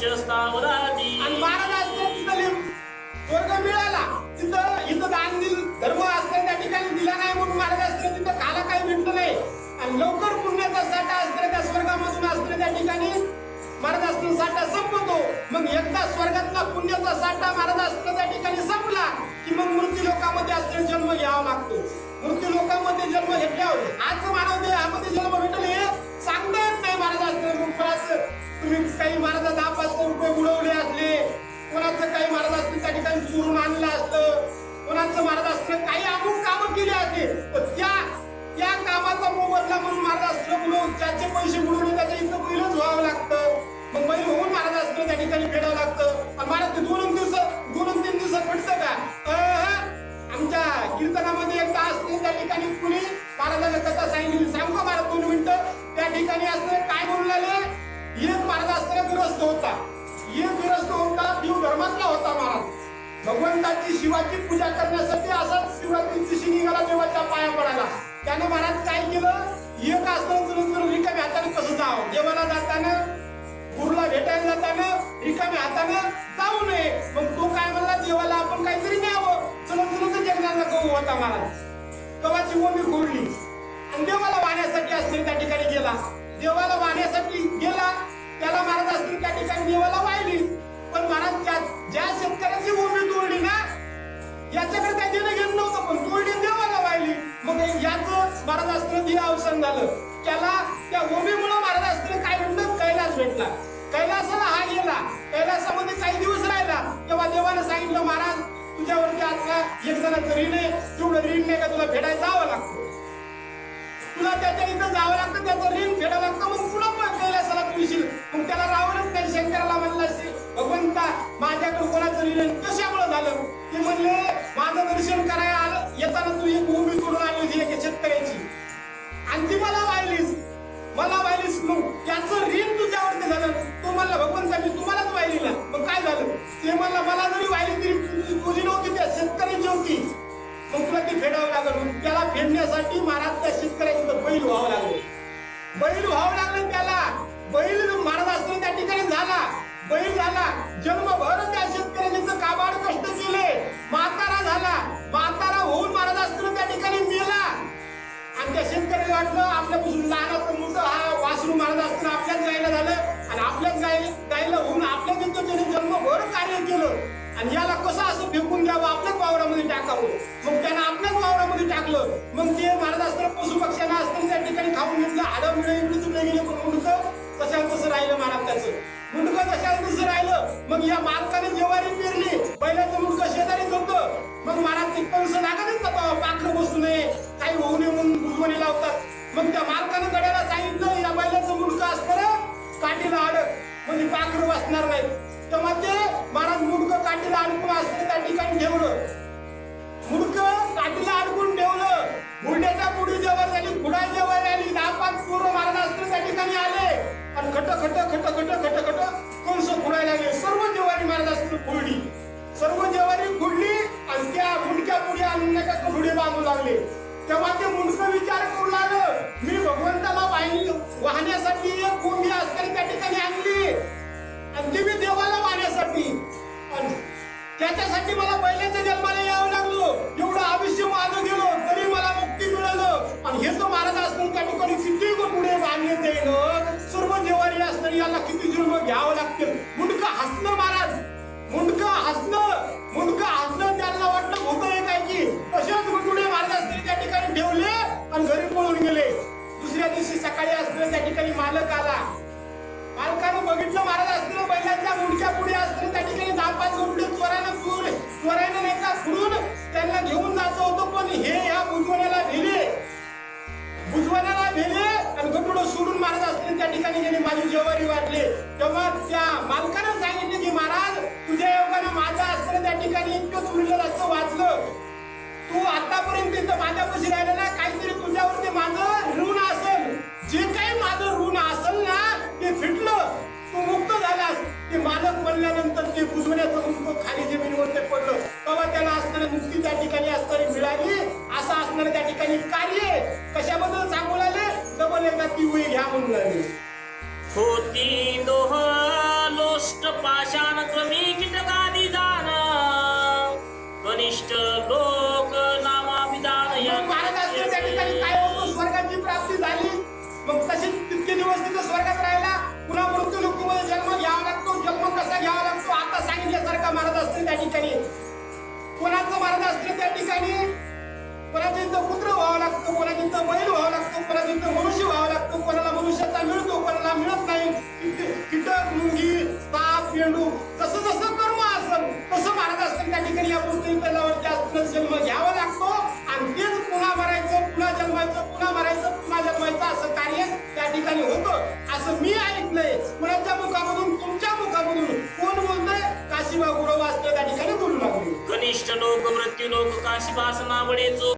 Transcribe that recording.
आणि महाराज असते तिथं लिहून स्वर्ग मिळाला. तिथं इथं दान दिल धर्म असतं त्या ठिकाणी दिला नाही म्हणून महाराज असते तिथं खाला काही भेटलं नाही. आणि लवकर पुण्याचा साठा असते त्या स्वर्गामधून असते त्या ठिकाणी महाराज साठा संपतो. मग एकदा स्वर्गातला पुण्याचा साठा महाराज त्या ठिकाणी संपला की मग मृत्यू लोकामध्ये असते जन्म घ्यावा लागतो. मृत्यू लोकांमध्ये जन्म घेतल्यावर आज मानव देहामध्ये जन्म भेटले हे सांगता येत नाही महाराज मग तुम्ही काही महाराजा दहा रुपये उडवले असले कोणाचं काही मारत असतं त्या ठिकाणी चोरून आणलं असतं. कोणाचं मारत असतं काही अमुक कामं केली असते. तर त्या त्या कामाचा मोबदला म्हणून महाराज असतं म्हणून ज्याचे पैसे बुडवले त्याच्या इथं पहिलंच व्हावं लागतं. ग्रस्त होता. एक ग्रस्त होता देव धर्मातला होता महाराज. भगवंताची शिवाची पूजा करण्यासाठी असाच शिवरात्री दिवशी निघाला देवाच्या पाया पडायला. त्यानं महाराज काय केलं? एक असताना चलून रिकाम्या हाताने कसं जावं. देवाला जाताना गुरुला भेटायला जाताना रिकाम्या हाताने जाऊ नये. मग तो काय म्हणला? देवाला आपण काहीतरी न्यावं चलत चलत जगण्याचा गहू होता महाराज. गव्हाची ओमी फोडली आणि देवाला वाहण्यासाठी असते त्या ठिकाणी गेला. देवाला वाहण्यासाठी गेला. त्याची ओमी तोडली ना? याच्याकडे काय देणं घेणं नव्हतं पण तोडली देवाला वाहिली मग याच महाराजास्त्र असतील अवसान झालं. त्याला त्या ओमीमुळे महाराजास्त्र काय भेटलं कैलास भेटला. कैलासाला हा गेला. कैलासामध्ये काही दिवस राहिला. तेव्हा देवाने सांगितलं महाराज तुझ्यावरती आता एक जणांचं ऋण आहे. तेवढं ऋण नाही का तुला फेडायला जावं लागतं? तुला त्याच्या इथं जावं लागतं त्याचं ऋण फेडावं लागतं. मग पुढं पण कैलासाला तू येशील. मग त्याला रावणच नाही शंकराला म्हणला "शे- भगवंता कोणाचं कशामुळे झालं? ते म्हणले माझं दर्शन करायला आलं. येताना तू एक भूमी तोडून आली होती एका शेतकऱ्याची. आणि ती मला वाहिलीस. मला वाहिलीस मग त्याचं ऋण तुझ्यावरती झालं. तो म्हणला भगवंत मी तुम्हालाच वाहिलीला मग काय झालं? ते म्हणला मला जरी वाहिली तरी तुझी नव्हती त्या शेतकऱ्याची होती. मग तुला ती फेडावं लागल. त्याला फेडण्यासाठी महाराज त्या शेतकऱ्याचं बैल व्हावं लागलं. बैल व्हावं लागलं त्याला. बैल महाराज असतो त्या ठिकाणी झाला. बैल झाला. जन्मभर त्या शेतकऱ्यांनी काबाड कष्ट केले. म्हातारा झाला. म्हातारा होऊन महाराज असतो त्या ठिकाणी मेला आणि त्या शेतकऱ्याला वाटलं आपल्यापासून लहानाचं मोठं हा वासरू महाराज असताना आपल्याच गायला झालं. आणि आपल्याच गाय गायला होऊन आपल्या तिथं त्याने जन्मभर कार्य केलं. आणि याला कसं असं फेकून द्यावं? आपल्याच वावरामध्ये टाकावं. मग त्यानं आपल्याच वावरामध्ये टाकलं. मग ते महाराज असताना पशु पक्ष्यांना असताना त्या ठिकाणी खाऊन घेतलं. हाडं मिळे इकडे तुकडे गेले पण मुंडकं तशाला तसं राहिलं महाराज त्याचं कशाला दिसून राहिलं? मग या मालकाने जेवारी पेरली. बैलाचं मुलगा शेजारीच होतं मग मला तिथपर्यंत कंस लागतच ना बाबा, पाखरं बसू नये. काही होऊ नये म्हणून गुजवणी लावतात. मग त्या मालकाने गड्याला सांगितलं या बैलाचं मुलगा असतं काठीला अडक. म्हणजे पाखरं बसणार नाही मग ते महाराज मुलगा काठीला अडकून असतं तेव्हा ते मुंडकं विचार करू लागलं. मी भगवंताला वाहिनी वाहण्यासाठी एक भूमी असताना त्या ठिकाणी आणली. आणि ती मी देवाला वाहण्यासाठी. आणि त्याच्यासाठी मला पहिल्याच्या जन्माला यावं लागलो. एवढं आयुष्य माझं गेलो तरी मला मुक्ती मिळालं. आणि हे तो महाराज असताना त्या ठिकाणी किती पुढे मान्य देणं. सर्व जेवारी असताना याला किती जन्म घ्यावं दुसऱ्या दिवशी सकाळी असताना त्या ठिकाणी मालक आला. मालकानं बघितलं महाराज असतील बैलांच्या मुडच्या पुढे असतील त्या ठिकाणी दहा पाच गुंडे चोरानं फुर चोरानं नाही का फुडून त्यांना घेऊन जायचं होतं पण हे या भुजवण्याला भेले भुजवण्याला भेले आणि गटुडं सोडून महाराज असले त्या ठिकाणी गेले. माझी जेवारी वाटले तेव्हा त्या मालकानं सांगितले की महाराज तुझ्या योगानं माझं असताना त्या ठिकाणी इतकं सुरलं असं वाचलं. ठिकाणी असं असणार त्या ठिकाणी कार्य कशाबद्दल सांगू लागले? डबल एकदा पिवळी घ्या म्हणून लागले. होती दोह लोष्ट पाषाण कमी कीटकादी जाण. कनिष्ठ लोक नामा विधान त्या ठिकाणी काय स्वर्गाची प्राप्ती झाली. मग तसेच तितके दिवस तिथं स्वर्गात राहिला. पुन्हा मृत्यू लोकमध्ये जन्म घ्यावा लागतो. जन्म कसा घ्यावा लागतो? आता सांगितल्यासारखा मारत असतील त्या ठिकाणी. कोणाचं मारत असतील त्या ठिकाणी? इथं कुत्र व्हावं लागतं कोणाच्या इथं बैल व्हावं लागतं कोणाच्या इथं मनुष्य व्हावं लागतं कोणाला मनुष्याचा मिळतो कोणाला मिळत नाही. कीटक मुंगी ताप पेंडू जसं जसं कर्म असेल तसं मारत असतं त्या ठिकाणी या पृथ्वी तलावरती असताना जन्म घ्यावा लागतो. आणि तेच पुन्हा मरायचं पुन्हा जन्मायचं पुन्हा मरायचं पुन्हा जन्मायचं असं कार्य त्या ठिकाणी होतं. असं मी ऐकलंय. कुणाच्या मुखामधून? तुमच्या मुखामधून. कोण बोलतंय? काशीबा गुरव असतं त्या ठिकाणी बोलू लागले. कनिष्ठ लोक मृत्यू लोक काशीपास नावडे जो